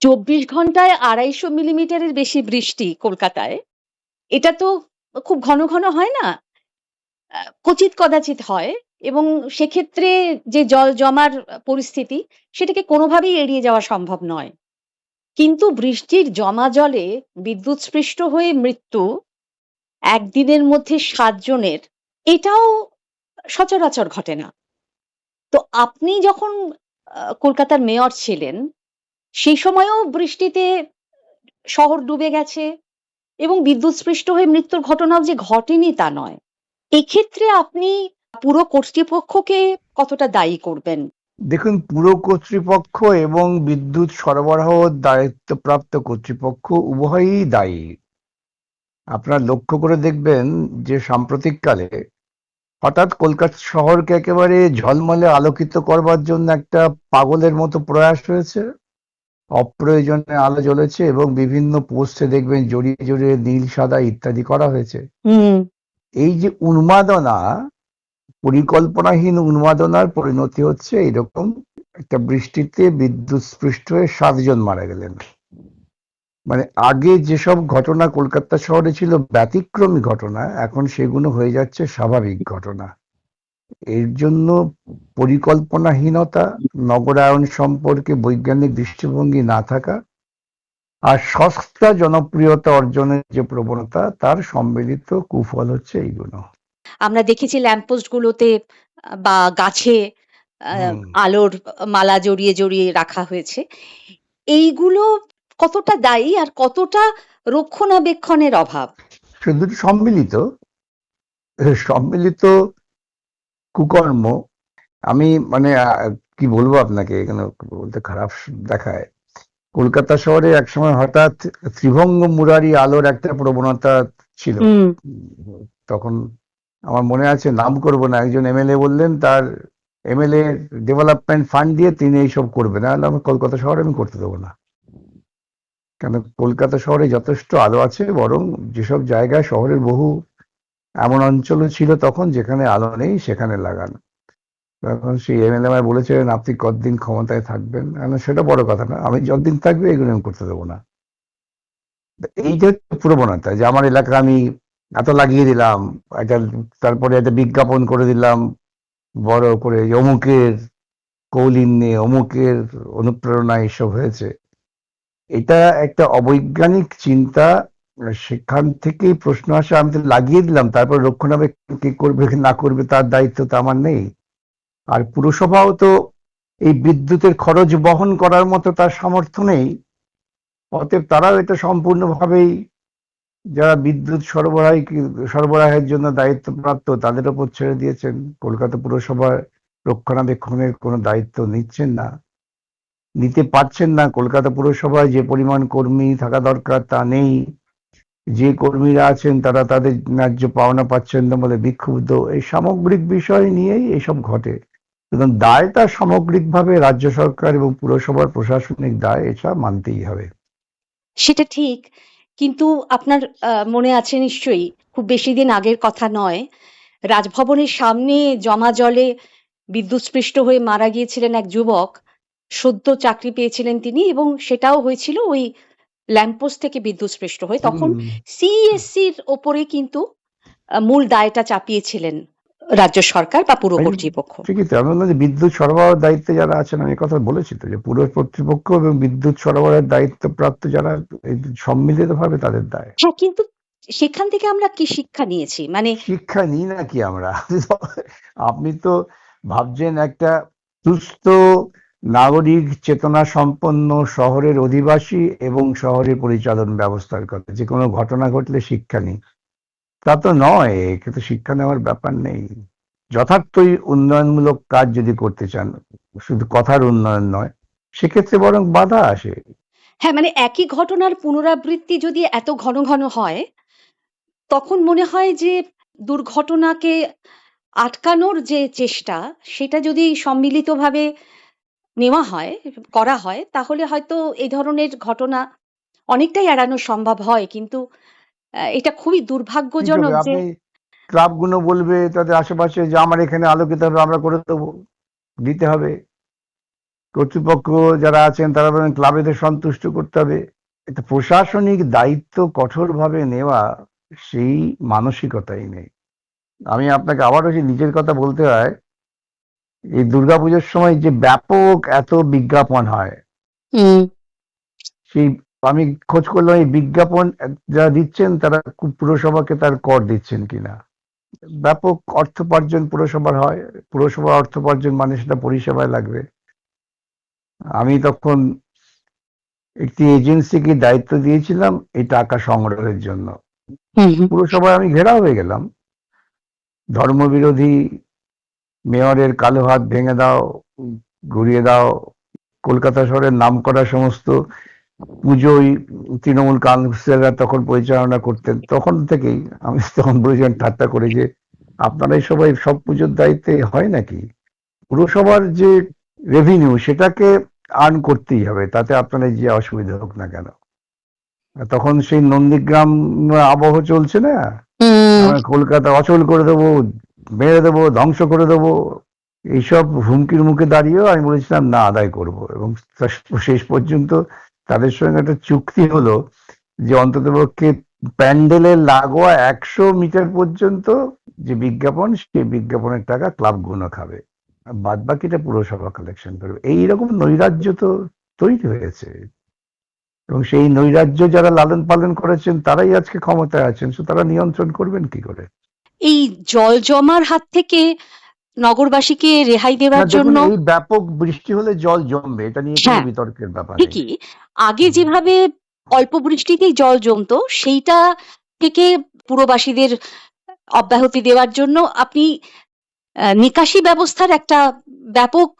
চব্বিশ ঘন্টায় আড়াইশো মিলিমিটারের বেশি বৃষ্টি কলকাতায়। এটা তো খুব ঘন ঘন হয় না? কচিত কদাচিৎ হয়। এবং সেক্ষেত্রে যে জল জমার পরিস্থিতি, সেটাকে কোনোভাবেই এড়িয়ে যাওয়া সম্ভব নয়। কিন্তু বৃষ্টির জমা জলে বিদ্যুৎস্পৃষ্ট হয়ে মৃত্যু একদিনের মধ্যে সাতজনের, এটাও সচরাচর ঘটে না। তো আপনি যখন কলকাতার মেয়র ছিলেন সেই সময়ও বৃষ্টিতে শহর ডুবে গেছে এবং বিদ্যুৎস্পৃষ্ট হয়ে মৃত্যুর ঘটনাও যে ঘটেনি তা নয়। এক্ষেত্রে আপনি পুরো কর্তৃপক্ষকে কতটা দায়ী করবেন? দেখুন, পুরো কর্তৃপক্ষ এবং বিদ্যুৎ সরবরাহ দায়িত্বপ্রাপ্ত কর্তৃপক্ষ উভয়ই দায়ী। আপনারা লক্ষ্য করে দেখবেন যে সাম্প্রতিককালে হঠাৎ কলকাতা শহরকে একেবারে ঝলমলে আলোকিত করবার জন্য একটা পাগলের মতো প্রয়াস হয়েছে। অপ্রয়োজনে আলো জ্বলেছে এবং বিভিন্ন পোস্টে দেখবেন জড়িয়ে জড়িয়ে নীল সাদা ইত্যাদি করা হয়েছে। হুম। এই যে উন্মাদনা পরিকল্পনাহীন উন্মাদনার পরিণতি হচ্ছে এরকম একটা বৃষ্টিতে বিদ্যুৎ স্পৃষ্ট হয়ে সাতজন মারা গেলেন। মানে আগে যেসব ঘটনা কলকাতা শহরে ছিল ব্যতিক্রমী ঘটনা এখন সেগুলো হয়ে যাচ্ছে স্বাভাবিক ঘটনা। এর জন্য পরিকল্পনাহীনতা নগরায়ন সম্পর্কে বৈজ্ঞানিক দৃষ্টিভঙ্গি না থাকা আর সস্তা জনপ্রিয়তা অর্জনের যে প্রবণতা তার সম্মিলিত কুফল হচ্ছে এইগুলো। আমরা দেখেছি ল্যাম্পপোস্ট গুলোতে বা গাছে আলোর মালা জড়িয়ে জড়িয়ে রাখা হয়েছে। এইগুলো কতটা দায়ী আর কতটা রক্ষণাবেক্ষণের অভাব? শুধু সম্মিলিত সম্মিলিত কুকর্ম আমি মানে কি বলব আপনাকে? এখানে বলতে খারাপ দেখায়। কলকাতা শহরে একসময় হঠাৎ ত্রিভঙ্গ মুরারি আলোর একটা প্রবণতা ছিল। তখন আমার মনে আছে নাম করব না একজন এমএলএ বললেন তার এমএলএ ডেভেলপমেন্ট ফান্ড দিয়ে তিনি এইসব করবেন না আমি কলকাতা শহরে আমি করতে দেবো না। কেন? কলকাতা শহরে যথেষ্ট আলো আছে বরং যেসব জায়গায় শহরের বহু এমন অঞ্চলও ছিল তখন যেখানে আলো নেই, সেখানে লাগান। তখন সেই এমএলএ আমায় বলেছিলেন আপনি কতদিন ক্ষমতায় থাকবেন? সেটা বড় কথা না, আমি যতদিন থাকবে এগুলো আমি করতে দেবো না। এই যে প্রবণতা যে আমার এলাকা আমি এত লাগিয়ে দিলাম, একটা তারপরে একটা বিজ্ঞাপন করে দিলাম, বড় করে অমুকের কৌলিন্যে অমুকের অনুপ্রেরণা এসব হয়েছে। এটা একটা অবৈজ্ঞানিক চিন্তা সেখান থেকেই প্রশ্ন আসে, আমি তো লাগিয়ে দিলাম, তারপর রক্ষণাবেক্ষণ কি করবে না করবে, তার দায়িত্ব তো আমার নেই। আর পুরসভাও তো এই বিদ্যুতের খরচ বহন করার মতো তার সামর্থ্য নেই। অতএব তারাও এটা সম্পূর্ণভাবেই যারা বিদ্যুৎ সরবরাহ সরবরাহের জন্য দায়িত্বপ্রাপ্ত, তাদের ওপর ছেড়ে দিয়েছেন। কলকাতা পুরসভার রক্ষণাবেক্ষণের কোনো দায়িত্ব নিচ্ছেন না। নিতে পারছেন না। কলকাতা পুরসভায় যে পরিমাণ কর্মী থাকা দরকার তা নেই। যে কর্মীরা আছেন তারা তাদের ন্যায্য পাওনা পাচ্ছেন না বলে বিক্ষুব্ধ। এই সামগ্রিক বিষয় নিয়েই এসব ঘটে। সুতরাং দায়টা সামগ্রিকভাবে রাজ্য সরকার এবং পুরসভার প্রশাসনিক দায়, এটা মানতেই হবে। সেটা ঠিক, কিন্তু আপনার মনে আছে নিশ্চয়ই, খুব বেশি দিন আগের কথা নয়, রাজভবনের সামনে জমা জলে বিদ্যুৎস্পৃষ্ট হয়ে মারা গিয়েছিলেন এক যুবক, সদ্য চাকরি পেয়েছিলেন তিনি এবং সেটাও হয়েছিল ওই ল্যাম্পপোস্ট থেকে বিদ্যুৎস্পৃষ্ট হয়ে তখন সিএসসির ওপরে কিন্তু মূল দায়টা চাপিয়েছিলেন রাজ্য সরকার বা পুর কর্তৃপক্ষ। ঠিকই তো আমি বললাম যে বিদ্যুৎ সরবরাহ দায়িত্বে যারা আছেন আমি কথা বলেছি তো যে পুর কর্তৃপক্ষ এবং বিদ্যুৎ সরবরাহের দায়িত্বপ্রাপ্ত যারা সম্মিলিতভাবে তাদের দায়। হ্যাঁ কিন্তু সেখান থেকে আমরা কি শিক্ষা নিয়েছি? মানে শিক্ষা নিই না কি আমরা? আপনি তো ভাবছেন একটা সুস্থ নাগরিক চেতনা সম্পন্ন শহরের অধিবাসী এবং শহরের পরিচালন ব্যবস্থার কথা। যে কোনো ঘটনা ঘটলে শিক্ষা নেই। তা তো নয়, কিন্তু শিক্ষা নেওয়ার ব্যাপার নেই। যথার্থই উন্নয়নমূলক কাজ যদি করতে চান, শুধু কথার উন্নয়ন নয়, সেক্ষেত্রে বরং বাধা আসে। হ্যাঁ মানে একই ঘটনার পুনরাবৃত্তি যদি এত ঘন ঘন হয়, তখন মনে হয় যে দুর্ঘটনাকে আটকানোর যে চেষ্টা, সেটা যদি সম্মিলিতভাবে নেওয়া হয় করা হয় তাহলে হয়তো এই ধরনের ঘটনা অনেকটাই এড়ানো সম্ভব হয়। কিন্তু এটা খুবই দুর্ভাগ্যজনক যে ক্লাবগুলো বলবে তাদের আশেপাশে যে আমার এখানে আলোকিত হবে আমরা করে দেবো দিতে হবে। কর্তৃপক্ষ যারা আছেন তারা বলেন ক্লাবেদের সন্তুষ্ট করতে হবে। এটা প্রশাসনিক দায়িত্ব কঠোরভাবে নেওয়া সেই মানসিকতাই নেই। আমি আপনাকে আবারও যে নিজের কথা বলতে হয় এই দুর্গাপুজোর সময় যে ব্যাপক এত বিজ্ঞাপন হয়। সেই আমি খোঁজ করলাম এই বিজ্ঞাপন যারা দিচ্ছেন তারা পুরসভাকে তার কর দিচ্ছেন কিনা। ব্যাপক অর্থোপার্জন পুরসভার হয়। পুরসভা অর্থোপার্জন মানে সেটা পরিষেবায় লাগবে। আমি তখন একটি এজেন্সিকে দায়িত্ব দিয়েছিলাম এই টাকা সংগ্রহের জন্য। পুরসভায় আমি ঘেরাও হয়ে গেলাম। ধর্মবিরোধী মেয়রের কালো হাত ভেঙে দাও ঘুরিয়ে দাও কলকাতা শহরের নাম করা সমস্ত পুজোই তৃণমূল কাউন্সিলররা তখন পরিচালনা করতেন। তখন থেকেই আমি তখন বলেছিলাম ঠাট্টা করে যে আপনারাই সবাই সব পুজোর দায়িত্বে হয় নাকি? পুরসভার যে রেভিনিউ সেটাকে আর্ন করতেই হবে তাতে আপনাদের যে অসুবিধা হোক না কেন। তখন সেই নন্দীগ্রাম আবহ চলছে না? কলকাতা অচল করে দেবো মেরে দেবো, ধ্বংস করে দেবো, এইসব হুমকির মুখে দাঁড়িয়েও আমি বলেছিলাম, না, আদায় করব। এবং শেষ পর্যন্ত তাদের সঙ্গে একটা চুক্তি হলো যে অন্ততপক্ষে প্যান্ডেলের লাগোয়া একশো মিটার পর্যন্ত যে বিজ্ঞাপন, সেই বিজ্ঞাপনের টাকা ক্লাব ক্লাবগুলো খাবে। বাদ বাকিটা পুরসভা কালেকশন করবে। এইরকম নৈরাজ্য তো তৈরি হয়েছে। এবং সেই নৈরাজ্য যারা লালন পালন করেছেন, তারাই আজকে ক্ষমতায় আছেন তারা নিয়ন্ত্রণ করবেন কি করে? এই জল জমার হাত থেকে নগরবাসীকে রেহাই দেওয়ার জন্য এই ব্যাপক বৃষ্টি হলে জল জমবে এটা নিয়ে কোনো হ্যাঁ, বিতর্কের ব্যাপার ঠিকই। আগে যেভাবে অল্প বৃষ্টিতেই জল জমতো সেইটা থেকে পুরবাসীদের অব্যাহতি দেওয়ার জন্য আপনি নিকাশি ব্যবস্থার একটা ব্যাপক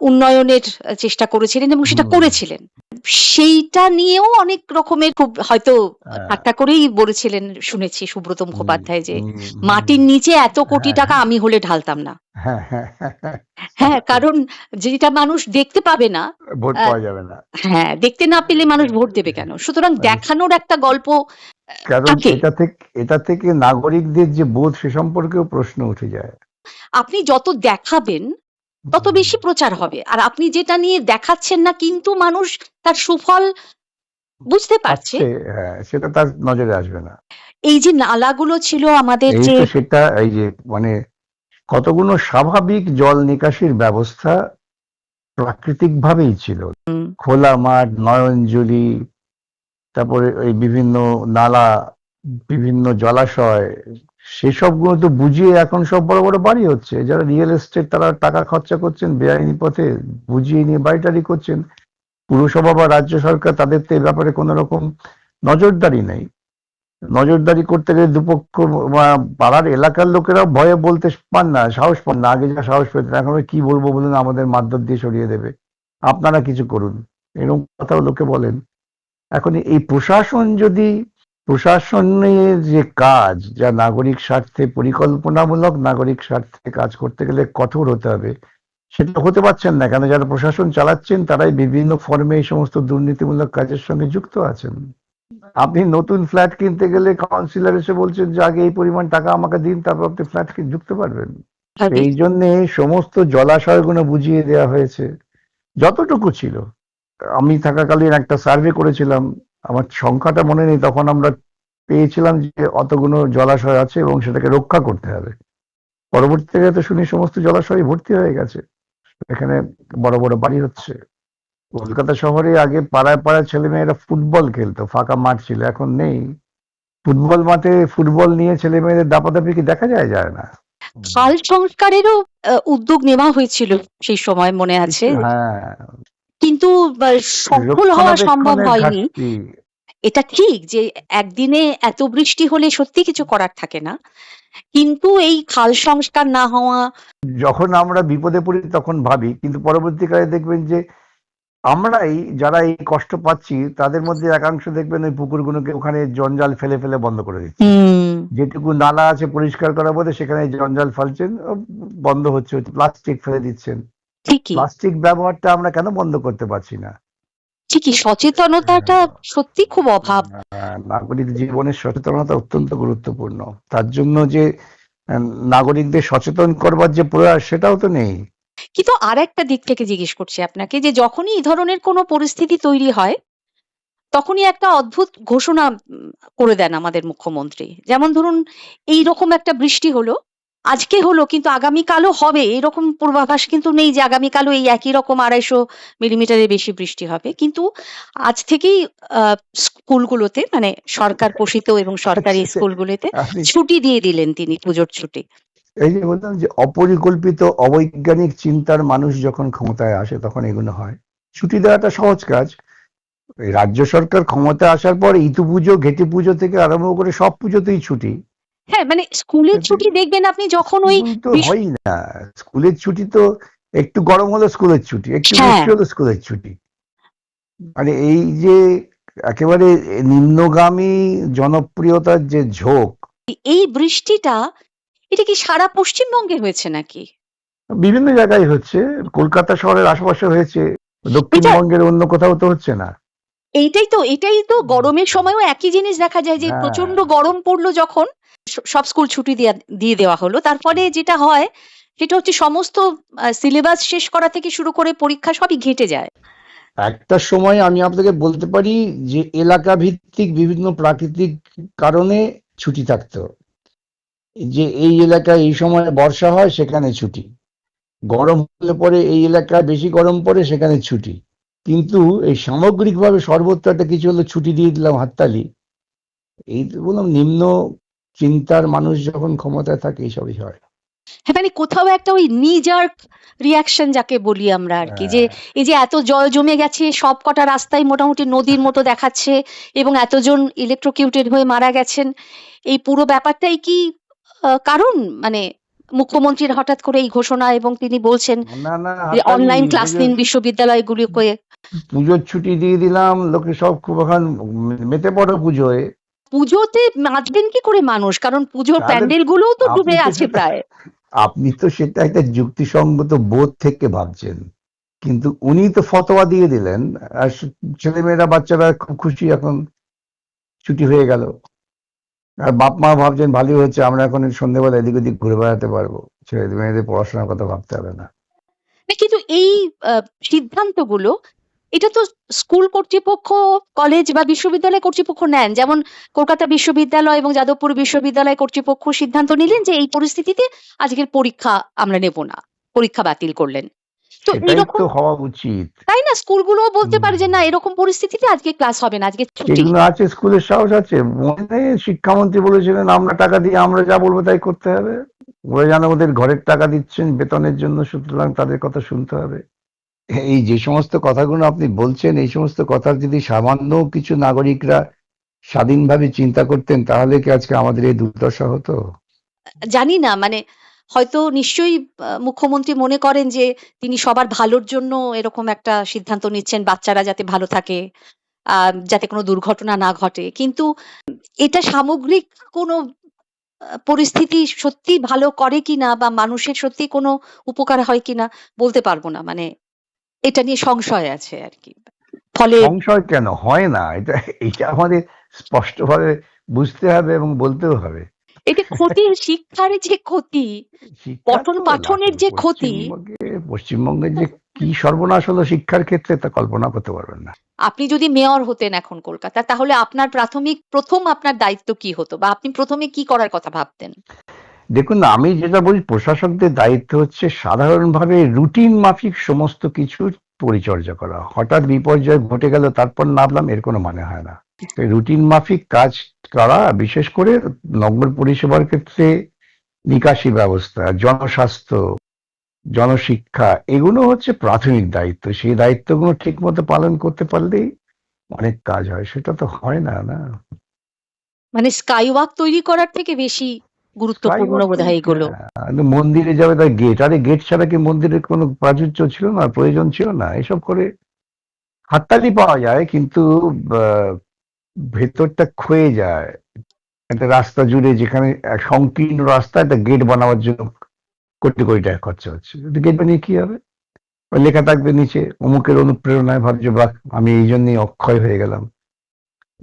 উন্নয়নের চেষ্টা করেছিলেন এবং সেটা করেছিলেন। সেইটা নিয়েও অনেক রকমের খুব হয়তো হ্যাঁ। ঠাট্টা করেই বলেছিলেন শুনেছি সুব্রত মুখোপাধ্যায় যে মাটির নিচে এত কোটি হ্যাঁ, টাকা আমি হলে ঢালতাম না। হ্যাঁ, হ্যাঁ, হ্যাঁ, হ্যাঁ, হ্যাঁ কারণ যেটা মানুষ দেখতে পাবে না ভোট পাওয়া যাবে না। হ্যাঁ দেখতে না পেলে মানুষ ভোট দেবে কেন? সুতরাং মানে দেখানোর একটা গল্প কারণ এটা থেকে এটা থেকে নাগরিকদের যে বোধ সে সম্পর্কেও প্রশ্ন উঠে যায়। আপনি যত দেখাবেন তত বেশি প্রচার হবে। আর আপনি যেটা নিয়ে দেখাচ্ছেন না কিন্তু মানুষ তার সুফল বুঝতে পারছে। হ্যাঁ সেটা তার নজরে আসবে না। এই যে নালাগুলো ছিল আমাদের যে সেটা এই যে মানে কতগুলো স্বাভাবিক জল নিকাশির ব্যবস্থা প্রাকৃতিক ভাবেই ছিল খোলা মাঠ নয়নজলি তারপরে ওই বিভিন্ন নালা বিভিন্ন জলাশয় সেসবগুলো তো বুঝিয়ে এখন সব বড় বড় বাড়ি হচ্ছে। যারা রিয়েল এস্টেট তারা টাকা খরচা করছেন, বেআইনি পথে বুঝিয়ে নিয়ে বাড়িটারি করছেন। পুরসভা বা রাজ্য সরকার তাদের তো এ ব্যাপারে কোনো রকম নজরদারি নেই। নজরদারি করতে গেলে দুপক্ষ পাড়ার এলাকার লোকেরা ভয়ে বলতে পান না, সাহস পান না। আগে যা সাহস পেতেন, এখন কি বলব বলুন, আমাদের মাধ্যম দিয়ে সরিয়ে দেবে। আপনারা কিছু করুন। এরকম কথাও লোকে বলেন। এখন এই প্রশাসন যদি প্রশাসনের যে কাজ যা নাগরিক স্বার্থে পরিকল্পনামূলক নাগরিক স্বার্থে কাজ করতে গেলে কঠোর হতে হবে সেটা হতে পারছেন না। কেন যারা প্রশাসন চালাচ্ছেন তারাই বিভিন্ন ফর্মে এই সমস্ত দুর্নীতিমূলক কাজের সঙ্গে যুক্ত আছেন। আপনি নতুন ফ্ল্যাট কিনতে গেলে কাউন্সিলর এসে বলছেন যে আগে এই পরিমাণ টাকা আমাকে দিন তারপর আপনি ফ্ল্যাট যুক্ত পারবেন। এই জন্যে সমস্ত জলাশয়গুলো বুঝিয়ে দেওয়া হয়েছে। যতটুকু ছিল আমি থাকাকালীন একটা সার্ভে করেছিলাম। আমার সংখ্যাটা মনে নেই তখন আমরা পেয়েছিলাম যে অতগুলো জলাশয় আছে এবং সেটাকে রক্ষা করতে হবে। পরবর্তীতে তো শুনি সমস্ত জলাশয় ভর্তি হয়ে গেছে। এখানে বড় বড় বাড়ি হচ্ছে। কলকাতা শহরে আগে পাড়ায় পাড়ায় ছেলেমেয়েরা ফুটবল খেলতো ফাঁকা মাঠ ছিল এখন নেই। ফুটবল মাঠে ফুটবল নিয়ে ছেলে মেয়েদের দাপাদাপি কি দেখা যায়? যায় না। খাল সংস্কারেরও উদ্যোগ নেওয়া হয়েছিল সেই সময় মনে আছে। হ্যাঁ। কিন্তু সফল হওয়া সম্ভব হয়নি। এটা ঠিক যে একদিনে এত বৃষ্টি হলে সত্যি কিছু করার থাকে না। কিন্তু এই খাল সংস্কার না হওয়া যখন আমরা বিপদে পড়ি তখন ভাবি কিন্তু পরবর্তীকালে দেখবেন যে আমরাই যারা এই কষ্ট পাচ্ছি তাদের মধ্যে একাংশ দেখবেন ওই পুকুরগুলোকে ওখানে জঞ্জাল ফেলে ফেলে বন্ধ করে দিচ্ছে। হুম। যেটুকু নালা আছে পরিষ্কার করার মধ্যে সেখানে জঞ্জাল ফেলছেন বন্ধ হচ্ছে প্লাস্টিক ফেলে দিচ্ছেন। ঠিকই। প্লাস্টিক ব্যবহারটা আমরা কেন বন্ধ করতে পারছি না? ঠিকই সচেতনতাটা সত্যি খুব অভাব। আহ, নাগরিক জীবনের সচেতনতা অত্যন্ত গুরুত্বপূর্ণ। তার জন্য যে নাগরিকদের সচেতন করবার যে প্রয়াস সেটাও তো নেই। কিন্তু আর একটা দিক থেকে জিজ্ঞেস করছি আপনাকে যে যখনই এই ধরনের কোনো পরিস্থিতি তৈরি হয় তখনই একটা অদ্ভুত ঘোষণা করে দেন আমাদের মুখ্যমন্ত্রী। যেমন ধরুন এই রকম একটা বৃষ্টি হলো আজকে হলো কিন্তু আগামীকালও হবে এরকম পূর্বাভাস কিন্তু নেই যে আগামীকালও এই একই রকম আড়াইশো মিলিমিটারের বেশি বৃষ্টি হবে। কিন্তু আজ থেকেই স্কুলগুলোতে মানে সরকার পোষিত এবং সরকারি স্কুলগুলোতে ছুটি দিয়ে দিলেন তিনি পুজোর ছুটি। এই যে বললাম যে অপরিকল্পিত অবৈজ্ঞানিক চিন্তার মানুষ যখন ক্ষমতায় আসে তখন এগুলো হয়। ছুটি দেওয়াটা সহজ কাজ। রাজ্য সরকার ক্ষমতায় আসার পর ইতু পুজো ঘেটে পুজো থেকে আরম্ভ করে সব পুজোতেই ছুটি। হ্যাঁ মানে স্কুলের ছুটি দেখবেন আপনি যখন ওই তো বিশ- না। স্কুলের ছুটি তো একটু গরম হলো স্কুলের ছুটি একটু হ্যাঁ। বৃষ্টি হলো স্কুলের ছুটি। মানে এই যে একেবারে নিম্নগামী জনপ্রিয়তার যে ঝোঁক। এই বৃষ্টিটা এটা কি সারা পশ্চিমবঙ্গে হয়েছে নাকি? বিভিন্ন জায়গায় হচ্ছে। কলকাতা শহরের আশেপাশে হয়েছে। দক্ষিণবঙ্গের অন্য কোথাও তো হচ্ছে না। এইটাই তো এটাই তো গরমের সময়ও একই জিনিস দেখা যায় যে হ্যাঁ। প্রচণ্ড গরম পড়ল যখন। সব স্কুল ছুটি দিয়ে দেওয়া হলো। তারপরে যেটা হয়, সেটা হচ্ছে সমস্ত সিলেবাস শেষ করা থেকে শুরু করে পরীক্ষা সবই ঘেঁটে যায়। একটা সময় আমি আপনাকে বলতে পারি যে এলাকা ভিত্তিক বিভিন্ন প্রাকৃতিক কারণে ছুটি থাকতো। যে এই এলাকায় এই সময় বর্ষা হয়, সেখানে ছুটি। গরম হলে পরে এই এলাকায় বেশি গরম পড়ে, সেখানে ছুটি। কিন্তু এই সামগ্রিকভাবে সর্বত্র একটা কিছু হলো ছুটি দিয়ে দিলাম হাততালি। এই বললাম নিম্ন চিন্তার মানুষ যখন ক্ষমতায় থাকে এইসবই হয়। হ্যাঁ মানে কোথাও একটা ওই নিজার্ক রিয়াকশন যাকে বলি আমরা আর কি যে এই যে এত জল জমে গেছে সব কটা রাস্তায় মোটামুটি নদীর মতো দেখাচ্ছে এবং এতজন ইলেকট্রোকিউটেড হয়ে মারা গেছেন। এই পুরো ব্যাপারটাই কি কারণ? মানে মুখ্যমন্ত্রীর হঠাৎ করে এই ঘোষণা এবং তিনি বলছেন অনলাইন ক্লাস নিন বিশ্ববিদ্যালয়গুলিকে। পুজোর ছুটি দিয়ে দিলাম লোকে সব খুব এখন মেতে পড়ো পুজোয়। পুজোতে নাচবেন কি করে মানুষ? কারণ পুজোর প্যান্ডেল গুলোও তো ডুবে আছে প্রায়। আপনি তো সেটা একটা যুক্তিসঙ্গত বোধ থেকে ভাবছেন। কিন্তু উনি তো ফতোয়া দিয়ে দিলেন আর ছেলেমেয়েরা বাচ্চারা খুব খুশি এখন ছুটি হয়ে গেল। আর বাপ মা ভাবছেন ভালোই হচ্ছে আমরা এখন সন্ধ্যেবেলা এদিক ওদিক ঘুরে বেড়াতে পারব। ছেলে মেয়েদের পড়াশোনার কথা ভাবতে হবে না। কিন্তু এই সিদ্ধান্তগুলো এটা তো স্কুল কর্তৃপক্ষ কলেজ বা বিশ্ববিদ্যালয় কর্তৃপক্ষ নেন। যেমন কলকাতা বিশ্ববিদ্যালয় এবং যাদবপুর বিশ্ববিদ্যালয় কর্তৃপক্ষ সিদ্ধান্ত নিলেন যে এই পরিস্থিতিতে আজকের পরীক্ষা আমরা নেব না পরীক্ষা বাতিল করলেন। তো এরকম হওয়া উচিত। তাই না? স্কুলগুলোও বলতে পারে যে না এরকম পরিস্থিতিতে আজকে ক্লাস হবে না আজকে ছুটি। আছে স্কুলের সাহস আছে। মনে শিক্ষামন্ত্রী বলেছিলেন আমরা টাকা দিয়ে আমরা যা বলব তাই করতে হবে। ওরা যেন ওদের ঘরের টাকা দিচ্ছেন বেতনের জন্য সুতরাং তাদের কথা শুনতে হবে। এই যে সমস্ত কথাগুলো আপনি বলছেন, এই সমস্ত কথা যদি সামান্য কিছু নাগরিকরা স্বাধীনভাবে চিন্তা করতেন, তাহলে কি আজকে আমাদের এই দুর্দশা হতো? জানি না মানে হয়তো নিশ্চয়ই মুখ্যমন্ত্রী মনে করেন যে তিনি সবার ভালোর জন্য এরকম একটা সিদ্ধান্ত নিচ্ছেন, বাচ্চারা যাতে ভালো থাকে যাতে কোনো দুর্ঘটনা না ঘটে। কিন্তু এটা সামগ্রিক কোনো পরিস্থিতি সত্যি ভালো করে কিনা বা মানুষের সত্যি কোনো উপকার হয় কিনা বলতে পারব না। মানে এটা নিয়ে সংশয় আছে আর কি। ফলে সংশয় কেন? হয় না। এটা এটা আমাদের স্পষ্টভাবে বুঝতে হবে এবং বলতেও হবে। এটা ক্ষতি শিক্ষার যে ক্ষতি পঠন পাঠনের যে ক্ষতি। পশ্চিমবঙ্গে পশ্চিমবঙ্গের যে কি সর্বনাশ হলো শিক্ষার ক্ষেত্রে তা কল্পনা করতে পারবেন না। আপনি যদি মেয়র হতেন এখন কলকাতা তাহলে আপনার প্রাথমিক প্রথম আপনার দায়িত্ব কি হতো বা আপনি প্রথমে কি করার কথা ভাবতেন? দেখুন, আমি যেটা বলি, প্রশাসকদের দায়িত্ব হচ্ছে সাধারণভাবে রুটিন মাফিক সমস্ত কিছু পরিচর্যা করা। হঠাৎ বিপর্যয় ঘটে গেল, তারপর নামলাম, এর কোনো মানে হয় না। রুটিন মাফিক কাজ করা, বিশেষ করে নগর পরিষেবার ক্ষেত্রে নিকাশি ব্যবস্থা, জনস্বাস্থ্য, জনশিক্ষা, এগুলো হচ্ছে প্রাথমিক দায়িত্ব। সেই দায়িত্বগুলো ঠিক মতো পালন করতে পারলেই অনেক কাজ হয়, সেটা তো হয় না না? মানে স্কাইওয়াক তৈরি করার থেকে বেশি গুরুত্বপূর্ণ বোধ হয় এগুলো মন্দিরে যাবে তার গেট আরে গেট ছাড়া কি মন্দিরের কোনো প্রাচুর্য ছিল না প্রয়োজন ছিল না? এসব করে হাততালি পাওয়া যায় কিন্তু ভেতরটা ক্ষয়ে যায়। একটা রাস্তা জুড়ে যেখানে সংকীর্ণ রাস্তা একটা গেট বানাবার জন্য কোটি কোটি টাকা খরচা হচ্ছে। গেট বানিয়ে কি হবে? লেখা থাকবে নিচে অমুকের অনুপ্রেরণায় ভাবছে বাহ আমি এই জন্যই অক্ষয় হয়ে গেলাম।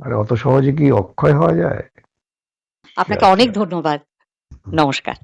আরে অত সহজে কি অক্ষয় হওয়া যায়? আপনাকে অনেক ধন্যবাদ। নমস্কার।